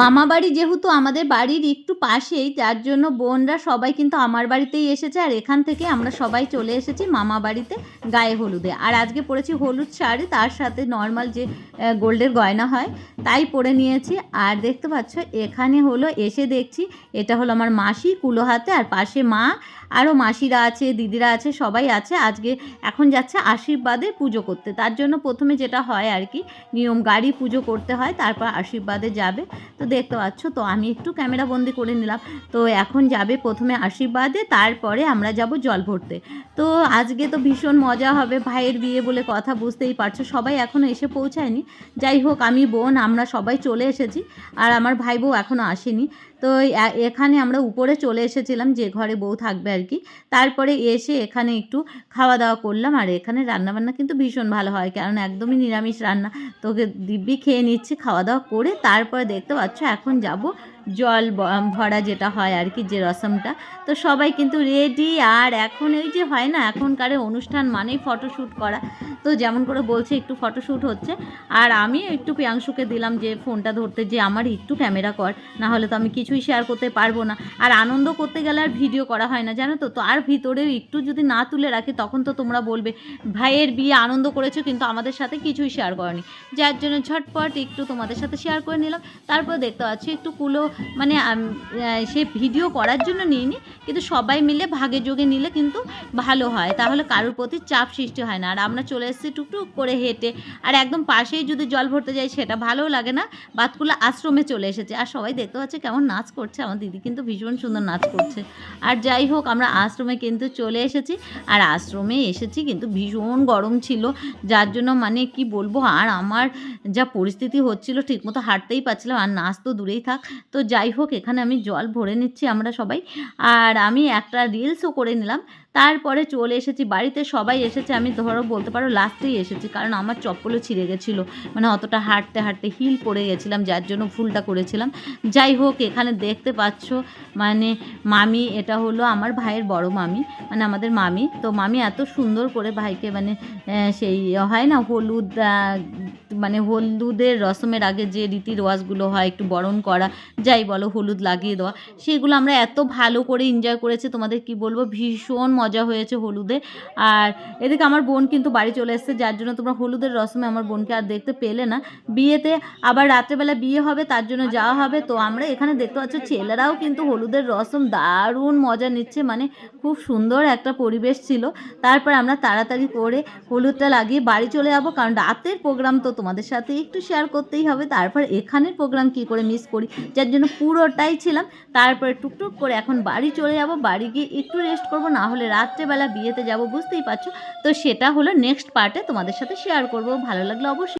মামা বাড়ি যেহেতু আমাদের বাড়ির একটু পাশেই, যার জন্য বোনরা সবাই কিন্তু আমার বাড়িতেই এসেছে। আর এখান থেকে আমরা সবাই চলে এসেছি মামা বাড়িতে গায়ে হলুদে। আর আজকে পড়েছি হলুদ শাড়ি, তার সাথে নর্মাল যে গোল্ডের গয়না হয় তাই পরে নিয়েছি। আর দেখতে পাচ্ছ, এখানে হলো, এসে দেখছি, এটা হলো আমার মাসি কুলো হাতে, আর পাশে মা আরও মাসিরা আছে, দিদিরা আছে, সবাই আছে। আজকে এখন যাচ্ছে আশীর্বাদে পুজো করতে। তার জন্য প্রথমে যেটা হয় আর কি, নিয়ম, গাড়ি পুজো করতে হয়, তারপর আশীর্বাদে যাবে। তো দেখতে পাচ্ছ, তো আমি একটু ক্যামেরা বন্দি করে নিলাম। তো এখন যাবে প্রথমে আশীর্বাদে, তারপরে আমরা যাব জল ভরতে। তো আজকে তো ভীষণ মজা হবে, ভাইয়ের বিয়ে বলে কথা, বুঝতেই পারছ। সবাই এখনও এসে পৌঁছায়নি। যাই হোক, আমি বোন, আমরা সবাই চলে এসেছি আর আমার ভাই বউ এখনও আসেনি। তো এখানে আমরা উপরে চলে এসেছিলাম, যে ঘরে বউ থাকবে আর কি। তারপরে এসে এখানে একটু খাওয়া দাওয়া করলাম, আর এখানে রান্নাবান্না কিন্তু ভীষণ ভালো হয়, কারণ একদমই নিরামিষ রান্না। তোকে দিব্যি খেয়ে নিচ্ছি, খাওয়া দাওয়া করে তারপরে দেখতে পাচ্ছ এখন যাব জল ভরা যেটা হয় আর কি, যে রসমটা। তো সবাই কিন্তু রেডি, আর এখন ওই যে হয় না, এখনকার অনুষ্ঠান মানেই ফটোশ্যুট করা। তো যেমন করে বলছে, একটু ফটোশ্যুট হচ্ছে। আর আমি একটু প্রিয়াংশুকে দিলাম যে ফোনটা ধরতে, যে আমার একটু ক্যামেরা কর না হলে তো আমি কিছুই শেয়ার করতে পারব না। আর আনন্দ করতে গেলে আর ভিডিও করা হয় না, জানো তো? তার ভিতরেও একটু যদি না তুলে রাখি, তখন তো তোমরা বলবে, ভাইয়ের বিয়ে আনন্দ করেছ, কিন্তু আমাদের সাথে কিছুই শেয়ার করনি। যার জন্য ঝটপট একটু তোমাদের সাথে শেয়ার করে নিলাম। তারপর দেখতে পাচ্ছি, একটু কুলো মানে সে ভিডিও করার জন্য নিইনি, কিন্তু সবাই মিলে ভাগে যোগে নিলে কিন্তু ভালো হয়। তাহলে কারোর প্রতি চাপ সৃষ্টি হয় না। আর আমরা চলে এসেছি টুকটুক করে হেঁটে। আর একদম পাশেই যদি জল ভরতে যাই, সেটা ভালোও লাগে না। বাতকুলা আশ্রমে চলে এসেছে। আর সবাই দেখতে পাচ্ছে কেমন নাচ করছে, আমার দিদি কিন্তু ভীষণ সুন্দর নাচ করছে। আর যাই হোক, আমরা আশ্রমে কিন্তু চলে এসেছি। আর আশ্রমে এসেছি কিন্তু ভীষণ গরম ছিল। যার জন্য মানে কি বলব, আর আমার যা পরিস্থিতি হচ্ছিল, ঠিকমতো হাঁটতেই পারছিলাম। আর নাচ তো দূরেই থাক। তো যাই হোক, এখানে আমি জল ভরে নিচ্ছি আমরা সবাই। আর আমি একটা রিলসও করে নিলাম। তারপরে চলে এসেছি, বাড়িতে সবাই এসেছে, আমি ধরো বলতে পারো লাস্টেই এসেছি, কারণ আমার চপ্পলও ছিঁড়ে গেছিল মানে অতটা হাঁটতে হাঁটতে হিল পড়ে গেছিলাম, যার জন্য ফুলটা করেছিলাম। যাই হোক, এখানে দেখতে পাচ্ছ মানে মামি, এটা হলো আমার ভাইয়ের বড় মামি মানে আমাদের মামি, তো মামি এত সুন্দর করে ভাইকে মানে সেই, হয় না, হলুদ মানে হলুদের রসমের আগে যে রীতি রেওয়াজগুলো হয়, একটু বরণ করা, যাই বলো হলুদ লাগিয়ে দেওয়া, সেগুলো আমরা এত ভালো করে এনজয় করেছি, তোমাদের কি বলব? ভীষণ মজা হয়েছে হলুদে। আর এদিকে আমার বোন কিন্তু বাড়ি চলে এসেছে, যার জন্য তোমরা হলুদের রসমে আমার বোনকে আর দেখতে পেলে না। বিয়েতে আবার রাত্রেবেলা বিয়ে হবে, তার জন্য যাওয়া হবে। তো আমরা এখানে দেখতে পাচ্ছ, ছেলেরাও কিন্তু হলুদের রসম দারুণ মজা নিচ্ছে মানে খুব সুন্দর একটা পরিবেশ ছিল। তারপর আমরা তাড়াতাড়ি করে হলুদটা লাগিয়ে বাড়ি চলে যাব, কারণ রাতের প্রোগ্রাম তো তোমাদের সাথে একটু শেয়ার করতেই হবে। তারপর এখানের প্রোগ্রাম কি করে মিস করি, যার জন্য পুরোটাই ছিলাম। তারপরে টুকটুক করে এখন বাড়ি চলে যাব, বাড়ি গিয়ে একটু রেস্ট করব, না হলে রাত্রেবেলা বিয়েতে যাব, বুঝতেই পারছ? তো সেটা হলো নেক্সট পার্টে তোমাদের সাথে শেয়ার করব। ভালো লাগলে অবশ্যই